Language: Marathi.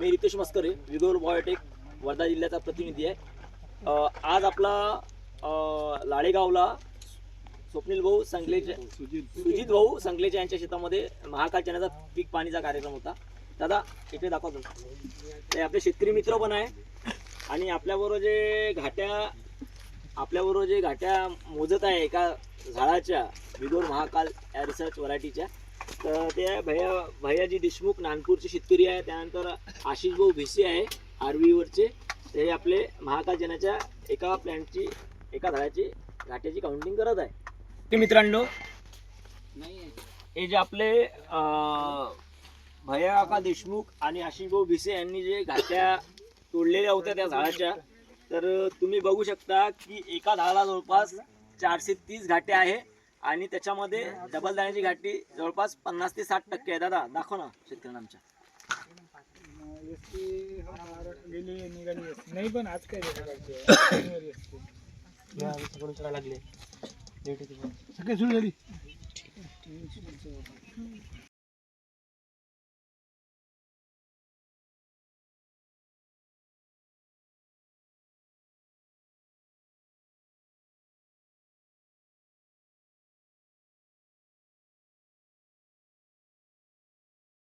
मी रितेश मस्करे विगोर बायोटेक वर्धा जिल्ह्याचा प्रतिनिधी आहे. आज आपला लाळेगावला स्वप्नील भाऊ संगलेचे सुजित भाऊ. संगलेचे यांच्या शेतामध्ये महाकाल चण्याचा पीक पाणीचा कार्यक्रम होता. दादा इकडे दाखवा तुम्ही. ते आपले शेतकरी मित्र पण आहे. आणि आपल्याबरोबर जे घाट्या आपल्याबरोबर जे घाट्या मोजत आहे एका झाडाच्या विगोर महाकाल या रिसर्च व्हरायटीच्या तर ते भैया भैयाजी देशमुख नागपूरचे शेतकरी आहे त्यानंतर आशिष भाऊ भिसे आहे आरवीवरचे. ते आपले महाकाजनाच्या एका प्लॅन्टची एका झाडाची घाट्याची काउंटिंग करत आहे. ते मित्रांनो हे जे आपले अं, भैया काका देशमुख आणि आशिष भाऊ भिसे यांनी जे घाट्या तोडलेल्या होत्या त्या झाडाच्या तर तुम्ही बघू शकता की एका झाडाला जवळपास चारशे तीस घाटे आहे. आणि त्याच्यामध्ये डबल दाण्याची घाटी जवळपास पन्नास ते साठ टक्के आहे. दादा दाखव ना शेतकऱ्यांना आमच्या. नाही पण आज काय लागले. सकाळी सुरू झाली.